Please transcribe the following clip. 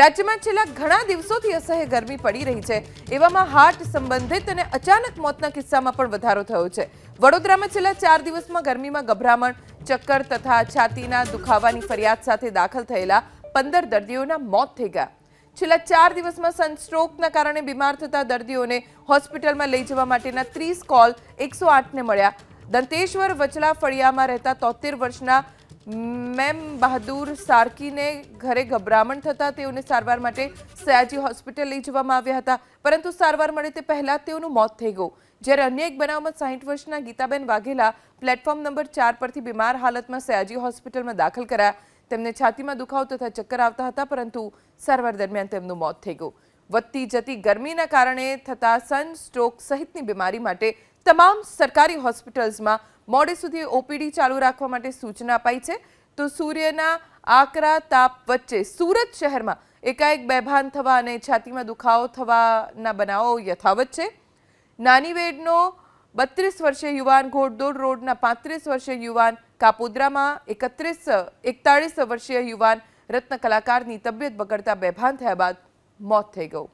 રાજ્યમાં છેલ્લા ઘણા દિવસોથી અસહ્ય ગરમી પડી રહી છે. એવામાં હાર્ટ સંબંધિત અને અચાનક મોતના કિસ્સામાં પણ વધારો થયો છે. વડોદરામાં છેલ્લા ચાર દિવસમાં ગરમીમાં ગભરામણ, ચક્કર તથા છાતીના દુખાવાની ફરિયાદ સાથે દાખલ થયેલા પંદર દર્દીઓના મોત થઈ ગયા. છેલ્લા ચાર દિવસમાં સનસ્ટ્રોકના કારણે બીમાર થતા દર્દીઓને હોસ્પિટલમાં લઈ જવા માટેના ત્રીસ કોલ એકસો આઠને મળ્યા. દંતેશ્વર વચલા ફળિયામાં રહેતા તોતેર વર્ષના મેમ બહાદુર સાર્કીને ઘરે ગભરામણ થતાં તેઓને સારવાર માટે સયાજી હોસ્પિટલ લઈ જવામાં આવ્યા હતા. પરંતુ સારવાર મળે તે પહેલાં તેઓનું મોત થઈ ગયું. જ્યારે અન્ય એક બનાવમાં સાહીઠ વર્ષના ગીતાબેન વાઘેલા પ્લેટફોર્મ નંબર ચાર પરથી બીમાર હાલતમાં સયાજી હોસ્પિટલમાં દાખલ કરાયા. તેમને છાતીમાં દુખાવો તથા ચક્કર આવતા હતા, પરંતુ સારવાર દરમિયાન તેમનું મોત થઈ ગયું. વધતી જતી ગરમીના કારણે થતા સન સ્ટ્રોક સહિતની બીમારી માટે તમામ સરકારી હોસ્પિટલ્સમાં મોડે સુધી ઓપીડી ચાલુ રાખવા માટે સૂચના અપાઈ છે. તો સૂર્યના આકરા તાપ વચ્ચે સુરત શહેરમાં એકાએક બેભાન થવા અને છાતીમાં દુખાવો થવાના બનાવો યથાવત છે. નાની વેડનો બત્રીસ વર્ષીય યુવાન ઘોડદોડ રોડના પાંત્રીસ વર્ષીય યુવાન કાપોદ્રામાં એકત્રીસ, એકતાળીસ વર્ષીય યુવાન રત્ન કલાકારની તબિયત બગડતા બેભાન થયા બાદ મોત થઈ ગયું.